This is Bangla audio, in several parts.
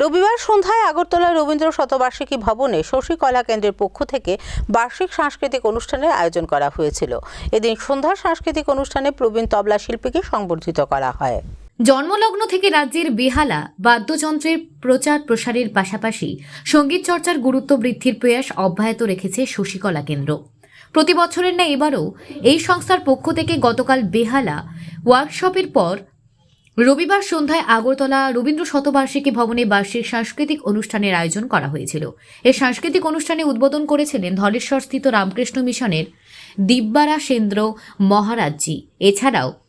রবিবার সন্ধ্যায় আগরতলা রবীন্দ্র শতবার্ষিকী ভবনে শশী কলা কেন্দ্রের পক্ষ থেকে বার্ষিক সাংস্কৃতিক অনুষ্ঠানের আয়োজন করা হয়েছিল। এদিন সন্ধ্যা সাংস্কৃতিক অনুষ্ঠানে প্রবীণ তবলা শিল্পীকে সংবর্ধিত করা হয়। জন্মলগ্ন থেকে রাজ্যের বেহালা বাদ্যযন্ত্রের প্রচার প্রসারের পাশাপাশি সংগীত চর্চার গুরুত্ব বৃদ্ধির প্রয়াস অব্যাহত রেখেছে শশীকলা কেন্দ্র। প্রতি বছরের না এবারও এই সংস্থার পক্ষ থেকে গতকাল বেহালা ওয়ার্কশপের পর রবিবার সন্ধ্যায় আগরতলা রবীন্দ্র শতবার্ষিকী ভবনে বার্ষিক সাংস্কৃতিক অনুষ্ঠানের আয়োজন করা হয়েছিল। এ সাংস্কৃতিক অনুষ্ঠানে উদ্বোধন করেছিলেন ধলেশ্বরস্থিত রামকৃষ্ণ মিশনের দিব্যারা সেন্দ্র মহারাজজি। এছাড়াও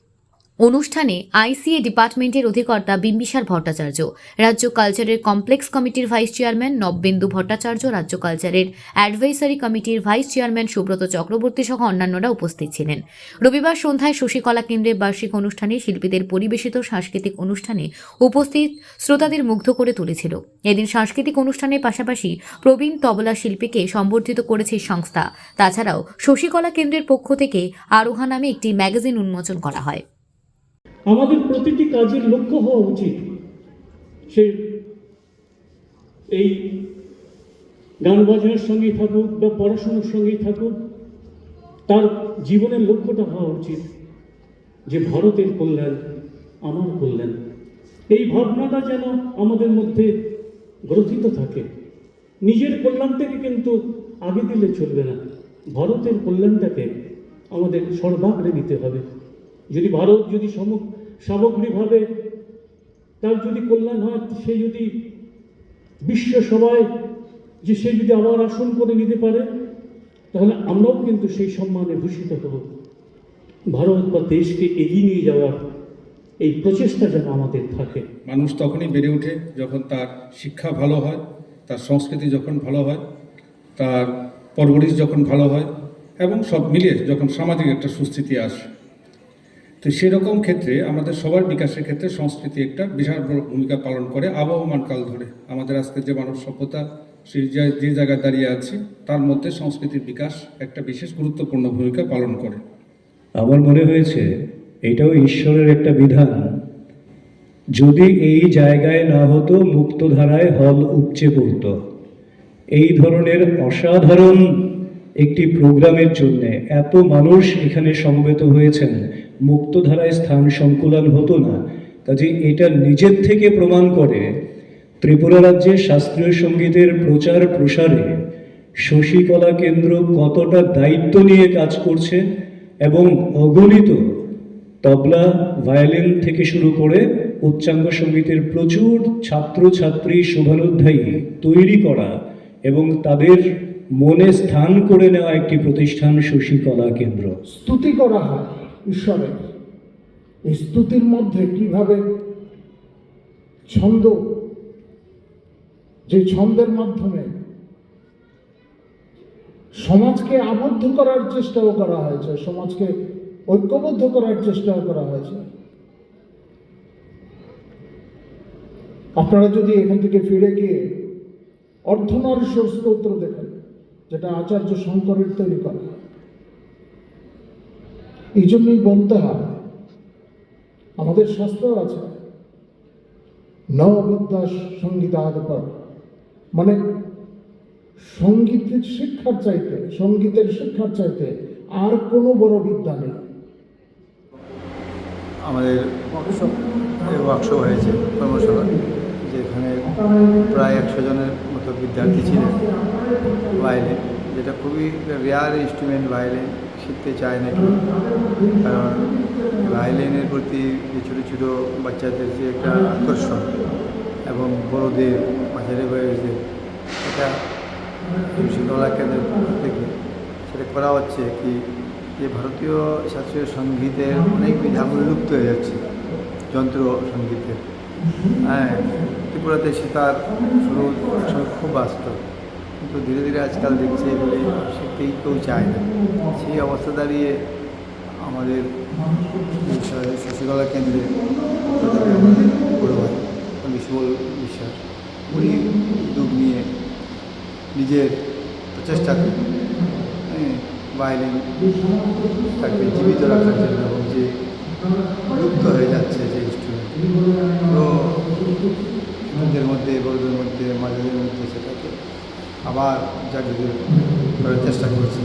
অনুষ্ঠানে আইসিএ ডিপার্টমেন্টের অধিকর্তা বিম্বিসার ভট্টাচার্য, রাজ্য কালচারের কমপ্লেক্স কমিটির ভাইস চেয়ারম্যান নববেন্দু ভট্টাচার্য, রাজ্য কালচারের অ্যাডভাইসারি কমিটির ভাইস চেয়ারম্যান সুব্রত চক্রবর্তী সহ অন্যান্যরা উপস্থিত ছিলেন। রবিবার সন্ধ্যায় শশীকলা কেন্দ্রের বার্ষিক অনুষ্ঠানে শিল্পীদের পরিবেশিত সাংস্কৃতিক অনুষ্ঠানে উপস্থিত শ্রোতাদের মুগ্ধ করে তুলেছিল। এদিন সাংস্কৃতিক অনুষ্ঠানের পাশাপাশি প্রবীণ তবলা শিল্পীকে সম্বর্ধিত করেছে সংস্থা। তাছাড়াও শশীকলা কেন্দ্রের পক্ষ থেকে আরোহা নামে একটি ম্যাগাজিন উন্মোচন করা হয়। আমাদের প্রতিটি কাজের লক্ষ্য হওয়া উচিত। সে এই গান বাজনার সঙ্গেই থাকুক বা পড়াশোনার সঙ্গেই থাকুক, তার জীবনের লক্ষ্যটা হওয়া উচিত যে ভারতের কল্যাণ, আমার কল্যাণ। এই ভাবনাটা যেন আমাদের মধ্যে গ্রথিত থাকে। নিজের কল্যাণটাকে কিন্তু আগে দিলে চলবে না। ভারতের কল্যাণটাকে আমাদের সর্বাগ্রে নিতে হবে। যদি ভারত যদি সম- সামগ্রিকভাবে তার যদি কল্যাণ হয়, সে যদি বিশ্ব সভায় যে সে যদি আবার আসন করে নিতে পারে, তাহলে আমরাও কিন্তু সেই সম্মানে ভূষিত হব। ভারত বা দেশকে এগিয়ে নিয়ে যাওয়ার এই প্রচেষ্টা যেন আমাদের থাকে। মানুষ তখনই বেড়ে ওঠে যখন তার শিক্ষা ভালো হয়, তার সংস্কৃতি যখন ভালো হয়, তার পরবরিশ যখন ভালো হয়, এবং সব মিলিয়ে যখন সামাজিক একটা সুস্থিতি আসে। তো সেরকম ক্ষেত্রে আমাদের সবার বিকাশের ক্ষেত্রে সংস্কৃতি একটা বিশাল বড় ভূমিকা পালন করে আবহমান কাল ধরে। আমাদের আজকে যে মানব সভ্যতা সেই যে- জায়গায় দাঁড়িয়ে আছি, তার মধ্যে সংস্কৃতির বিকাশ একটা বিশেষ গুরুত্বপূর্ণ ভূমিকা পালন করে। আমার মনে হয়েছে, এটাও ঈশ্বরের একটা বিধান। যদি এই জায়গায় না হতো, মুক্তধারায় হল উপচে পড়তো। এই ধরনের অসাধারণ একটি প্রোগ্রামের জন্য এত মানুষ এখানে সমবেত হয়েছেন। মুক্তধারায় স্থান সংকুলন হতো না। কাজে এটা নিজের থেকে প্রমাণ করে ত্রিপুরা রাজ্যে শাস্ত্রীয় সঙ্গীতের প্রচার প্রসারে শশীকলা কেন্দ্র কতটা দায়িত্ব নিয়ে কাজ করছে এবং অগণিত তবলা, ভায়োলিন থেকে শুরু করে উচ্চাঙ্গ সঙ্গীতের প্রচুর ছাত্রছাত্রী শুভানুধ্যায়ী তৈরি করা এবং তাদের মনে স্থান করে নেওয়া একটি প্রতিষ্ঠান শশীকলা কেন্দ্র। স্তুতি করা হয়। ঈশ্বরের। এই স্তুতির মধ্যে কীভাবে ছন্দ, যে ছন্দের মাধ্যমে সমাজকে আবদ্ধ করার চেষ্টাও করা হয়েছে, সমাজকে ঐক্যবদ্ধ করার চেষ্টাও করা হয়েছে। আপনারা যদি এখান থেকে ফিরে গিয়ে অর্ধনারীশ্বর স্তোত্র দেখেন, যেটা আচার্য শঙ্করের তৈরি করা। এই জন্যই বলতে হয়, আমাদের শাস্ত্র আছে নববিদ্যা সঙ্গীতাদপর মানে সঙ্গীতের শিক্ষার চাইতে, সঙ্গীতের শিক্ষার চাইতে আর কোনো বড় বিদ্যা নেই। আমাদের ওয়ার্কশপ হয়েছে, কর্মশালা, যেখানে প্রায় একশো জনের মতো বিদ্যার্থী ছিলেন ভায়োলিন, যেটা খুবই রেয়ার ইনস্ট্রুমেন্ট ভায়োলিন। শিখতে চায় না কেউ কারণ ভায়োলিনের প্রতি যে ছোটো ছোটো বাচ্চাদের যে একটা আকর্ষণ এবং বড়দের, মাঝারি বয়সদের, এটা শিক্ষলা কেন্দ্রের পক্ষ থেকে সেটা করা হচ্ছে কি যে ভারতীয় শাস্ত্রীয় সঙ্গীতের অনেক বিধাগুলো লুপ্ত হয়ে যাচ্ছে, যন্ত্র সঙ্গীতের। হ্যাঁ ত্রিপুরাতে সে তার শুরু খুব বাস্তব। কিন্তু ধীরে ধীরে আজকাল দেখছি এগুলি শিখতেই কেউ চায় না। সেই অবস্থা দাঁড়িয়ে আমাদের শশীকলা কেন্দ্রে বিশ্বল বিশ্বাস উনি উদ্যোগ নিয়ে নিজের প্রচেষ্টাতে হ্যাঁ, ভায়োলিন তাকে জীবিত রাখার জন্য এবং যে লুপ্ত হয়ে যাচ্ছে যে ইনস্ট্রুমেন্ট তো মধ্যে বড়দের মধ্যে মাঝাদের মধ্যে আবার জাগিয়ে করার চেষ্টা করছি।